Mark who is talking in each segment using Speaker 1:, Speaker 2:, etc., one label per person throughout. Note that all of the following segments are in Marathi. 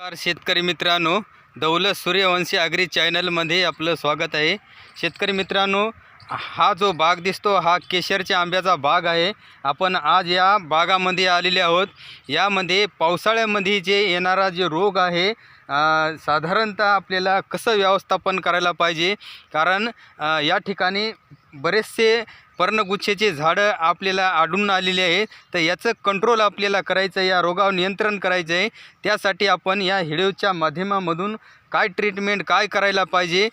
Speaker 1: नमस्कार शेतकरी मित्रांनो दौलत सूर्यवंशी आगरी चॅनलमध्ये आपलं स्वागत आहे. शेतकरी मित्रांनो हा जो बाग दिसतो हा केशरच्या आंब्याचा बाग आहे. आपण आज या बागामध्ये आलेले आहोत. यामध्ये पावसाळ्यामध्ये जे येणारा जे रोग आहे साधारणतः आपल्याला कसं व्यवस्थापन करायला पाहिजे? कारण या ठिकाणी बरेचसे पर्णगुच्छेचे झाडं आपल्याला आढळून आलेले आहेत. तर याचं कंट्रोल आपल्याला करायचं आहे या रोगावर नियंत्रण करायचं आहे. त्यासाठी आपण या हिडिओच्या माध्यमामधून काय ट्रीटमेंट काय करायला पाहिजे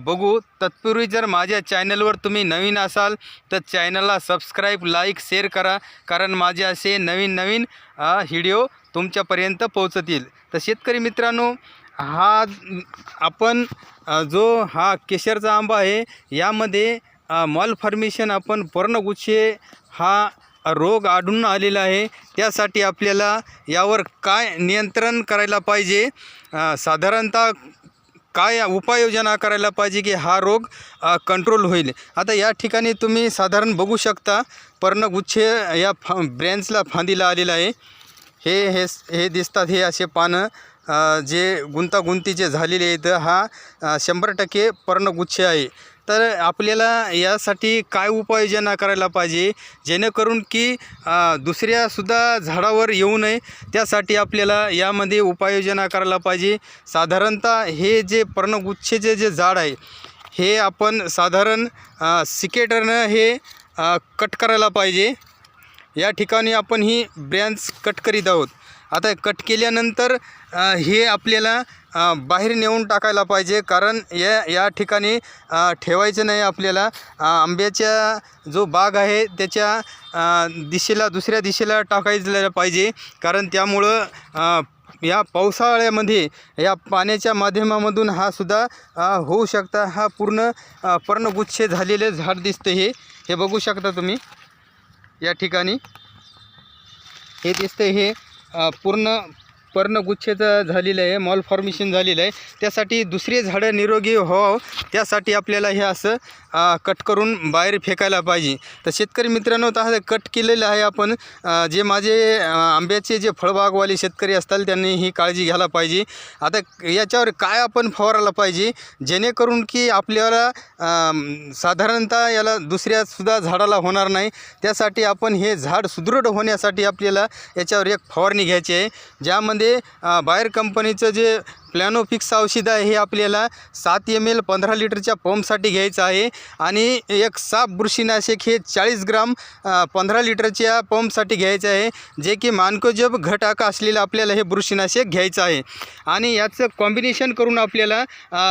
Speaker 1: बघू. तत्पूर्वी जर माझ्या चॅनलवर तुम्ही नवीन असाल तर चॅनलला सबस्क्राईब लाईक शेअर करा. कारण माझे असे नवीन नवीन हिडिओ व्हिडिओ तुमच्यापर्यंत पोहोचतील. तर शेतकरी मित्रांनो हा आपण जो हा केशरचा आंबा आहे यामध्ये मॉल फॉर्मेशन आपण पर्णगुच्छे हा रोग आढळून आलेला आहे. त्यासाठी आपल्याला यावर काय नियंत्रण करायला पाहिजे? साधारणतः काय उपाययोजना करायला पाहिजे की हा रोग कंट्रोल होईल? आता या ठिकाणी तुम्ही साधारण बघू शकता पर्णगुच्छे या फा ब्रँचला फांदीला आलेला आहे. हे हे हे दिसतात हे असे पानं जे गुंतागुंतीचे झालेले आहेत. हा शंभर टक्के पर्णगुच्छ आहे. तर आपल्याला यासाठी काय उपाययोजना करायला पाहिजे? जेणेकरून की दुसऱ्यासुद्धा झाडावर येऊ नये त्यासाठी आपल्याला यामध्ये उपाययोजना करायला पाहिजे. साधारणतः हे जे पर्णगुच्छेचे जे झाड आहे हे आपण साधारण सिकेटरनं हे कट करायला पाहिजे. या ठिकाणी आपण ही ब्रँच कट करीत आहोत. आता कट केल्यानंतर हे आपल्याला बाहेर नेऊन टाकायला पाहिजे. कारण या या ठिकाणी ठेवायचं नाही आपल्याला. आंब्याच्या जो बाग आहे त्याच्या दिशेला दुसऱ्या दिशेला टाकायचं पाहिजे. कारण त्यामुळं या पावसाळ्यामध्ये या पाण्याच्या माध्यमामधून हा सुद्धा होऊ शकता. हा पूर्ण पर्णगुच्छ पर्णगुच्छे झालेले झाड दिसतं हे. हे बघू शकता तुम्ही. या ठिकाणी. हे दिसतं हे. पूर्ण पर्णगुच्छेचं झालेलं आहे मॉल फॉर्मेशन झालेलं आहे. त्यासाठी दुसरे झाडं निरोगी व्हावं. त्यासाठी आपल्याला हे असं कट करून बाहेर फेकायला पाहिजे. तर शेतकरी मित्रांनो तर कट केलेलं आहे आपण. जे माझे आंब्याचे जे फळबागवाले शेतकरी असतात त्यांनी ही काळजी घ्यायला पाहिजे. आता याच्यावर काय आपण फवारायला पाहिजे? जेणेकरून की आपल्याला साधारणतः याला दुसऱ्यासुद्धा झाडाला होणार नाही. त्यासाठी आपण हे झाड सुदृढ होण्यासाठी आपल्याला याच्यावर एक फवारणी घ्यायची आहे. ज्यामध्ये अ, बाहेर कंपनीचं जे प्लॅनोफिक्स औषध आहे हे आपल्याला सात एम एल पंधरा लिटरच्या पंपसाठी घ्यायचं आहे. आणि एक साप बुरशीनाशक हे चाळीस ग्राम पंधरा लिटरच्या पंपसाठी घ्यायचं आहे जे की मानकोजब घटाक असलेलं आपल्याला हे बुरशीनाशक घ्यायचं आहे. आणि याचं कॉम्बिनेशन करून आपल्याला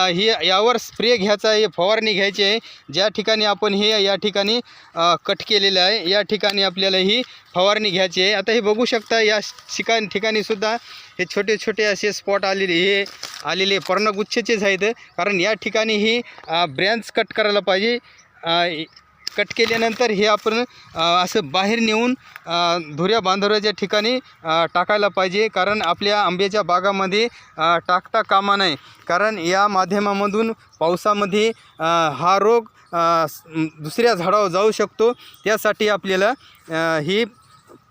Speaker 1: हे यावर स्प्रे घ्यायचा आहे फवारणी घ्यायची आहे. ज्या ठिकाणी आपण हे या ठिकाणी कट केलेलं आहे या ठिकाणी आपल्याला ही फवारणी घ्यायची आहे. आता हे बघू शकता या ठिकाण ठिकाणीसुद्धा हे छोटे छोटे असे स्पॉट आलेले हे आलेले पर्णगुच्छेचेच आहेत. कारण या ठिकाणी ही ब्रँच कट करायला पाहिजे. कट केल्यानंतर हे आपण असं बाहेर नेऊन धुऱ्या बांधवऱ्याच्या ठिकाणी टाकायला पाहिजे. कारण आपल्या आंब्याच्या बागामध्ये टाकता कामा नये. कारण या माध्यमामधून पावसामध्ये हा रोग दुसऱ्या झाडावर जाऊ शकतो. त्यासाठी आपल्याला ही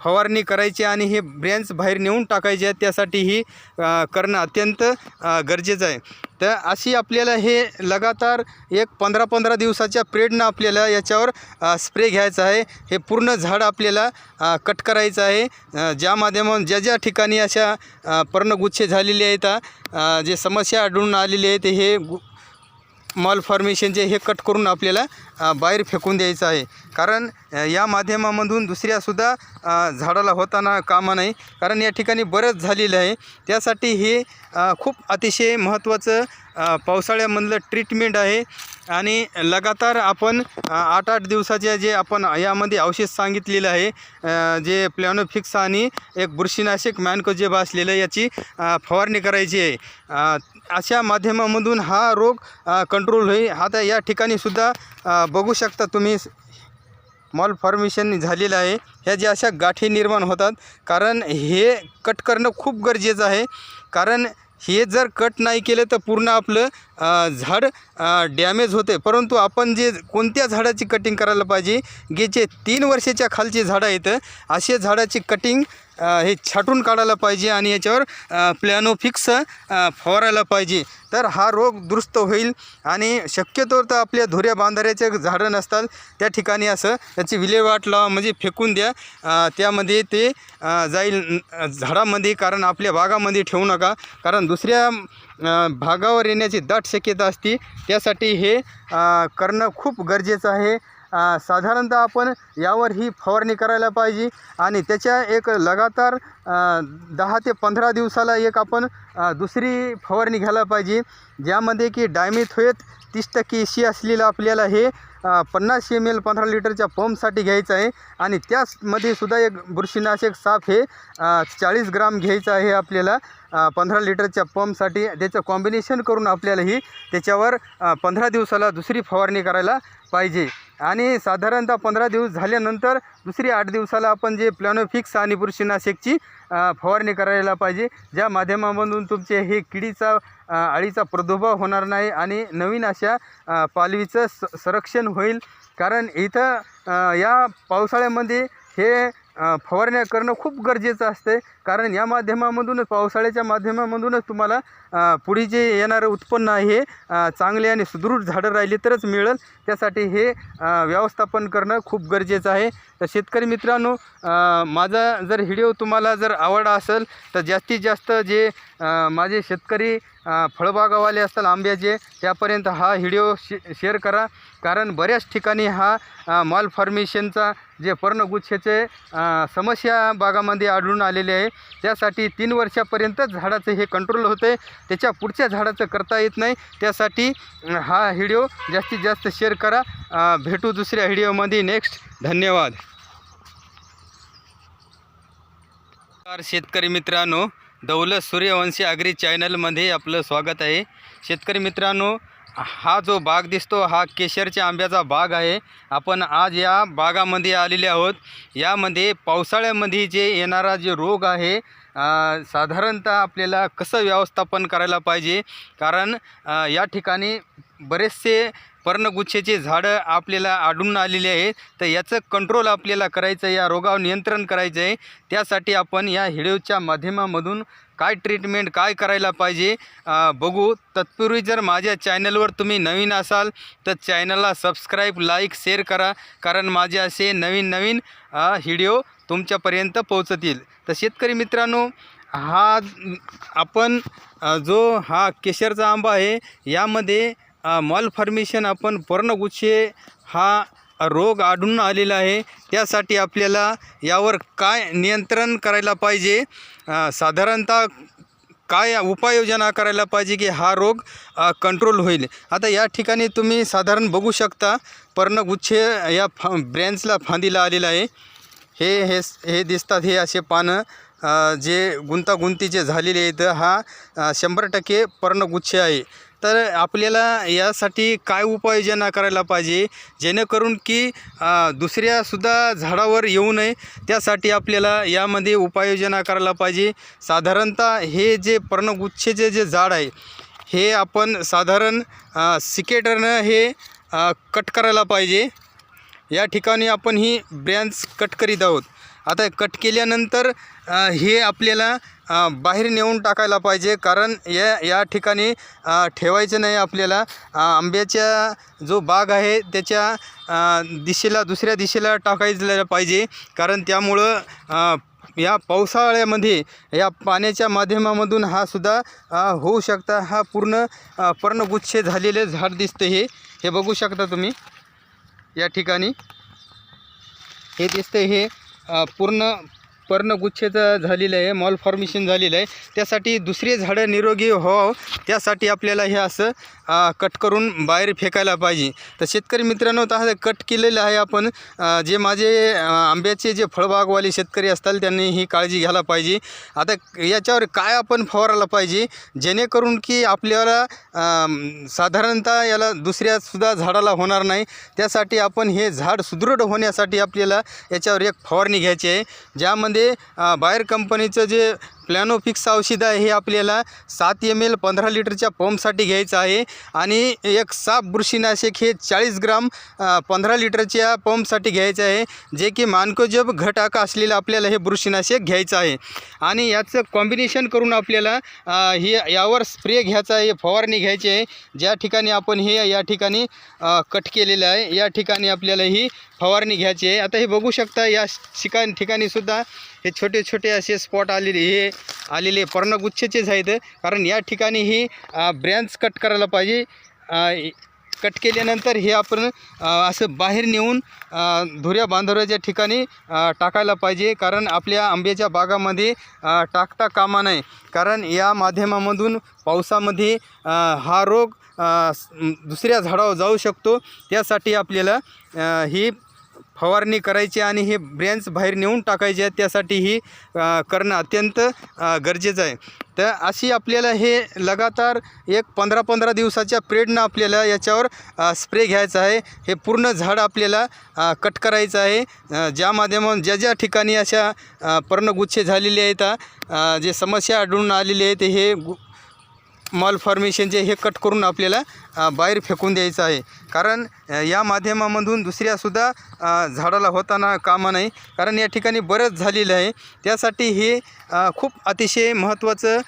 Speaker 1: फवारणी करायची आणि हे ब्रँच बाहेर नेऊन टाकायचे आहे त्यासाठी ही करणं अत्यंत गरजेचं आहे. तर अशी आपल्याला हे लगातार एक पंधरा पंधरा दिवसाच्या पिरियडनं आपल्याला याच्यावर स्प्रे घ्यायचा आहे. हे पूर्ण झाड आपल्याला कट करायचं आहे. ज्या माध्यमातून ज्या ज्या ठिकाणी अशा पर्णगुच्छे झालेले आहेत जे समस्या आढळून आलेली आहेत हे गु मॉल हे कट करून आपल्याला बाहेर फेकून द्यायचं आहे. कारण या माध्यमामधून दुसऱ्यासुद्धा झाडाला होताना कामा नाही. कारण या ठिकाणी बरंच झालेलं आहे. त्यासाठी हे खूप अतिशय महत्त्वाचं पावसाळ्यामधलं ट्रीटमेंट आहे. आणि लगातार आपण आठ आठ दिवसाचे जे आपण यामध्ये औषध सांगितलेलं आहे जे प्लॅनोफिक्स आणि एक बुरशीनाशक मॅनकोजेब असलेलं याची फवारणी करायची आहे. अशा माध्यमामधून हा रोग कंट्रोल होईल. आता या ठिकाणीसुद्धा बघू शकता तुम्ही मॉल फॉर्मेशन झालेलं आहे. ह्या ज्या अशा गाठी निर्माण होतात कारण हे कट करणं खूप गरजेचं आहे. कारण हे जर कट नाही केलं तर पूर्ण आपलं झाड डॅमेज होते. परंतु आपण जे कोणत्या झाडाची कटिंग करायला पाहिजे की जे तीन वर्षाच्या खालची झाडं आहेत असे झाडाची कटिंग हे छाटून काढायला पाहिजे आणि याच्यावर प्लॅनो फिक्स फवारायला पाहिजे. तर हा रोग दुरुस्त होईल आणि शक्यतो तर आपल्या धुऱ्या बांधाऱ्याचे झाडं नसतात. त्या ठिकाणी असं त्याची विल्हेवाट लावा म्हणजे फेकून द्या. त्यामध्ये ते जाईल झाडामध्ये कारण आपल्या बागामध्ये ठेवू नका. कारण दुसऱ्या भागावर येण्याची दाट शक्यता असते. त्यासाठी हे करणं खूप गरजेचं आहे. साधारणतः आपण यावर ही फवारणी करायला पाहिजे. आणि त्याच्या एक लगातार दहा ते पंधरा दिवसाला एक आपण दुसरी फवारणी घ्यायला पाहिजे. ज्यामध्ये की डायमिथोएत तीस टक्के शी असलेलं आपल्याला हे पन्नास एम एल पंधरा लिटरच्या पंपसाठी घ्यायचं आहे. आणि त्याचमध्ये सुद्धा एक बुरशीनाशक साफ हे चाळीस ग्राम घ्यायचं आहे आपल्याला पंधरा लिटरच्या पंपसाठी. त्याचं कॉम्बिनेशन करून आपल्याला ही त्याच्यावर पंधरा दिवसाला दुसरी फवारणी करायला पाहिजे. आणि साधारणतः पंधरा दिवस झाल्यानंतर दुसरी आठ दिवसाला आपण जे प्लॅनोफिक्स आणि बुरशीनाशकची फवारणी करायला पाहिजे. ज्या माध्यमामधून तुमचे हे किडीचा अळीचा प्रादुर्भाव होणार नाही आणि नवीन अशा पालवीचं स संरक्षण होईल. कारण इथं या पावसाळ्यामध्ये हे फवारण्या करणं खूप गरजेचं असते कारण या माध्यमामधूनच पावसाळ्याच्या माध्यमामधूनच तुम्हाला पुढे जे येणारं उत्पन्न आहे चांगले आणि सुदृढ झाडं राहिली तरच मिळेल. त्यासाठी हे व्यवस्थापन करणं खूप गरजेचं आहे. तर शेतकरी मित्रांनो माझा जर व्हिडिओ तुम्हाला जर आवडला असेल तर जास्तीत जास्त जे माझे शेतकरी फळबागावाले असतात आंब्याचे त्यापर्यंत हा व्हिडिओ शे शेअर करा. कारण बऱ्याच ठिकाणी हा मॉल फॉर्मेशनचा जे पर्णगुच्छेचे समस्या बागामध्ये आढळून आलेले आहे. त्यासाठी तीन वर्षापर्यंत झाडाचं हे कंट्रोल होते त्याच्या पुढच्या झाडाचं करता येत नाही. त्यासाठी हा व्हिडिओ जास्तीत जास्त शेअर करा. भेटू दुसऱ्या व्हिडिओमध्ये. नेक्स्ट. धन्यवाद. शेतकरी मित्रांनो. दौलत सूर्यवंशी आगरी चॅनलमध्ये आपलं स्वागत आहे. शेतकरी मित्रांनो हा जो बाग दिसतो हा केशरच्या आंब्याचा बाग आहे. आपण आज या बागामध्ये आलेले आहोत. यामध्ये पावसाळ्यामध्ये जे येणारा जे रोग आहे साधारणतः आपल्याला कसं व्यवस्थापन करायला पाहिजे? कारण या ठिकाणी बरेचसे पर्णगुच्छेचे झाडं आपल्याला आढळून आलेले आहे तर याचं कंट्रोल आपल्याला करायचं आहे या रोगावर नियंत्रण करायचं आहे. त्यासाठी आपण या हिडिओच्या माध्यमामधून काय ट्रीटमेंट काय करायला पाहिजे बघू. तत्पूर्वी जर माझ्या चॅनलवर तुम्ही नवीन असाल तर चॅनलला सबस्क्राईब लाईक शेअर करा. कारण माझे असे नवीन नवीन हिडिओ व्हिडिओ तुमच्यापर्यंत पोहोचतील. तर शेतकरी मित्रांनो हा आपण जो हा केशरचा आंबा आहे यामध्ये मॉल फॉर्मेशन आपण पर्णगुच्छे हा रोग आढळून आलेला आहे. त्यासाठी आपल्याला यावर काय नियंत्रण करायला पाहिजे? साधारणतः काय उपाययोजना करायला पाहिजे की हा रोग कंट्रोल होईल? आता या ठिकाणी तुम्ही साधारण बघू शकता पर्णगुच्छे या फा ब्रँचला फांदीला आलेला आहे. हे हे हे दिसतात हे असे पानं जे गुंतागुंतीचे झालेले आहेत. हा शंभर टक्के पर्णगुच्छ आहे. तर आपल्याला यासाठी काय उपाययोजना करायला पाहिजे? जेणेकरून की दुसऱ्यासुद्धा झाडावर येऊ नये त्यासाठी आपल्याला यामध्ये उपाययोजना करायला पाहिजे. साधारणतः हे जे पर्णगुच्छेचे जे झाड आहे हे आपण साधारण सिकेटरनं हे कट करायला पाहिजे. या ठिकाणी आपण ही ब्रँच कट करीत आहोत. आता कट केल्यानंतर हे आपल्याला बाहेर नेऊन टाकायला पाहिजे. कारण या या ठिकाणी ठेवायचं नाही आपल्याला. आंब्याच्या जो बाग आहे त्याच्या दिशेला दुसऱ्या दिशेला टाकायला पाहिजे. कारण त्यामुळं या पावसाळ्यामध्ये या पाण्याच्या माध्यमामधून हा सुद्धा होऊ शकता. हा पूर्ण पर्णगुच्छ झालेले झाड दिसतं हे. हे बघू शकता तुम्ही. या ठिकाणी. हे दिसतं हे. पूर्ण पर्णगुच्छेचं झालेलं आहे मॉल फॉर्मेशन झालेलं आहे. त्यासाठी दुसरे झाडं निरोगी व्हावं. त्यासाठी आपल्याला हे असं कट करून बाहेर फेकायला पाहिजे. तर शेतकरी मित्रांनो तर कट केलेलं आहे आपण. जे माझे आंब्याचे जे फळबागवाले शेतकरी असतात त्यांनी ही काळजी घ्यायला पाहिजे. आता याच्यावर काय आपण फवारायला पाहिजे? जेणेकरून की आपल्याला साधारणतः याला दुसऱ्यासुद्धा झाडाला होणार नाही. त्यासाठी आपण हे झाड सुदृढ होण्यासाठी आपल्याला याच्यावर एक फवारणी घ्यायची आहे. ज्यामध्ये अ, बाहेर कंपनीचं जे प्लॅनोफिक्स औषध आहे हे आपल्याला सात एम एल पंधरा लिटरच्या पंपसाठी घ्यायचं आहे. आणि एक साप बुरशीनाशक हे चाळीस ग्राम पंधरा लिटरच्या पंपसाठी घ्यायचं आहे. जे की मानकोजब घटाक असलेलं आपल्याला हे बुरशीनाशक घ्यायचं आहे. आणि याचं कॉम्बिनेशन करून आपल्याला हे यावर स्प्रे घ्यायचा आहे फवारणी घ्यायची आहे. ज्या ठिकाणी आपण हे या ठिकाणी कट केलेलं आहे या ठिकाणी आपल्याला ही फवारणी घ्यायची आहे. आता हे बघू शकता या ठिकाण ठिकाणीसुद्धा हे छोटे छोटे असे स्पॉट आलेले हे आलेले पर्णगुच्छेचेच आहेत. कारण या ठिकाणी ही ब्रँच कट करायला पाहिजे. कट केल्यानंतर हे आपण असं बाहेर नेऊन धुऱ्या बांधवऱ्याच्या ठिकाणी टाकायला पाहिजे. कारण आपल्या आंब्याच्या बागामध्ये टाकता कामा नये. कारण या माध्यमामधून पावसामध्ये हा रोग दुसऱ्या झाडावर जाऊ शकतो. त्यासाठी आपल्याला ही फवारणी करायची आणि हे ब्रँच बाहेर नेऊन टाकायचे आहेत त्यासाठी ही करणं अत्यंत गरजेचं आहे. तर अशी आपल्याला हे लगातार एक पंधरा पंधरा दिवसाच्या पिरियडनं आपल्याला याच्यावर स्प्रे घ्यायचा आहे. हे पूर्ण झाड आपल्याला कट करायचं आहे. ज्या माध्यमातून ज्या ज्या ठिकाणी अशा पर्णगुच्छे झालेले आहेत जे समस्या आढळून आलेले आहेत हे मॉलफॉर्मेशनचे हे कट करून आपल्याला बाहेर फेकून द्यायचं आहे. कारण या माध्यमामधून दुसऱ्यासुद्धा झाडाला होताना कामा नाही. कारण या ठिकाणी बरंच झालेलं आहे. त्यासाठी हे खूप अतिशय महत्त्वाचं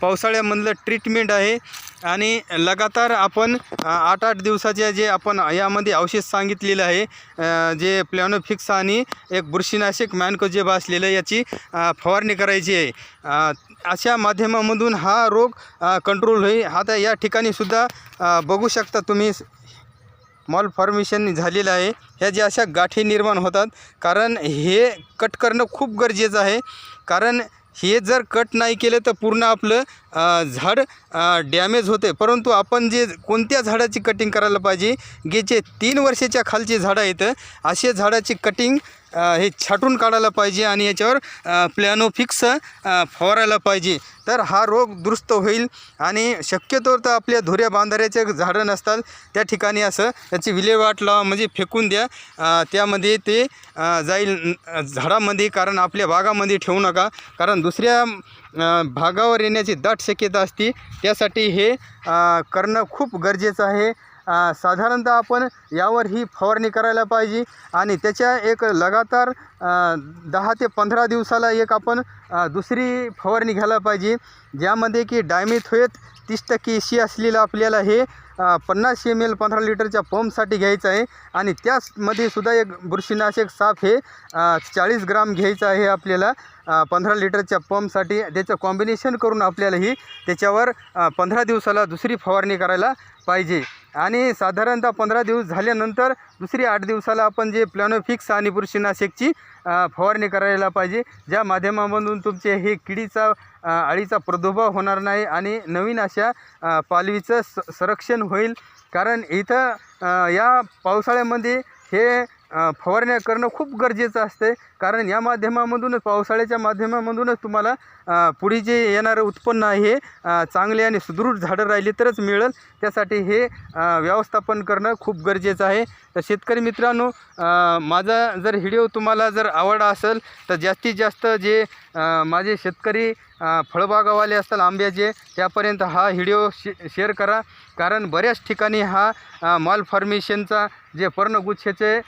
Speaker 1: पावसाळ्यामधलं ट्रीटमेंट आहे. आणि लगातार आपण आठ आठ दिवसाच्या जे आपण यामध्ये औषध सांगितलेलं आहे जे प्लॅनोफिक्स आणि एक बुरशीनाशक मॅनकोजेब असलेलं याची फवारणी करायची आहे. अशा माध्यमामधून हा रोग कंट्रोल होईल. आता या ठिकाणीसुद्धा बघू शकता तुम्ही मॉल फॉर्मेशन झालेलं आहे. ह्या ज्या अशा गाठी निर्माण होतात कारण हे कट करणं खूप गरजेचं आहे. कारण हे जर कट नाही केलं तर पूर्ण आपलं झाड डॅमेज होते. परंतु आपण जे कोणत्या झाडाची कटिंग करायला पाहिजे जे जे तीन वर्षाच्या खालची झाडं आहेत असे झाडाची कटिंग हे छाटून काढायला पाहिजे आणि याच्यावर प्लॅनोफिक्स फवारायला पाहिजे. तर हा रोग दुरुस्त होईल आणि शक्यतो तर आपल्या धुऱ्या बांधाऱ्याचे झाडं नसतात. त्या ठिकाणी असं त्याची विल्हेवाट लावा म्हणजे फेकून द्या. त्यामध्ये ते जाईल झाडामध्ये कारण आपल्या बागामध्ये ठेवू नका. कारण दुसऱ्या भागावर येण्याची दाट शक्यता असते. त्यासाठी हे करणं खूप गरजेचं आहे. साधारणतः आपण यावर ही फवारणी करायला पाहिजे आणि त्याच्या एक लगातार दहा ते पंधरा दिवसाला एक आपण दुसरी फवारणी घ्यायला पाहिजे ज्यामध्ये की डायमिथोएत तीस टक्के शी असलेलं आपल्याला हे पन्नास एम एल पंधरा लिटरच्या पंपसाठी घ्यायचं आहे आणि त्याचमध्ये सुद्धा एक बुरशीनाशक साफ हे चाळीस ग्राम घ्यायचं आहे आपल्याला पंधरा लिटरच्या पंपसाठी. त्याचं कॉम्बिनेशन करून आपल्याला ही त्याच्यावर पंधरा दिवसाला दुसरी फवारणी करायला पाहिजे. आणि साधारणतः पंधरा दिवस झाल्यानंतर दुसरी आठ दिवसाला आपण जे प्लॅनोफिक्स आणि बुरशीनाशकची फवारणी करायला पाहिजे. ज्या माध्यमामधून तुमचे हे किडीचा अळीचा प्रादुर्भाव होणार नाही आणि नवीन अशा पालवीचं स संरक्षण होईल. कारण इथं या पावसाळ्यामध्ये हे फवारण्या करणं खूप गरजेचं असते कारण या माध्यमामधूनच पावसाळ्याच्या माध्यमामधूनच तुम्हाला पुढे जे येणारं उत्पन्न आहे चांगले आणि सुदृढ झाडं राहिली तरच मिळेल. त्यासाठी हे व्यवस्थापन करणं खूप गरजेचं आहे. तर शेतकरी मित्रांनो माझा जर व्हिडिओ तुम्हाला जर आवडला असेल तर जास्तीत जास्त जे माझे शेतकरी फळबागावाले असतात आंब्याचे त्यापर्यंत हा व्हिडिओ शे शेअर करा. कारण बऱ्याच ठिकाणी हा मॉल माल फॉर्मेशनचा जे पर्णगुच्छेचे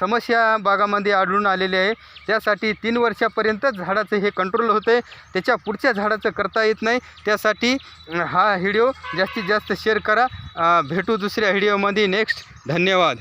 Speaker 1: समस्या बागामध्ये आढळून आलेले आहे. त्यासाठी तीन वर्षापर्यंतच झाडाचं हे कंट्रोल होते. त्याच्या पुढच्या झाडाचं करता येत नाही. त्यासाठी हा व्हिडिओ जास्तीत जास्त शेअर करा. भेटू दुसऱ्या व्हिडिओमध्ये. नेक्स्ट धन्यवाद.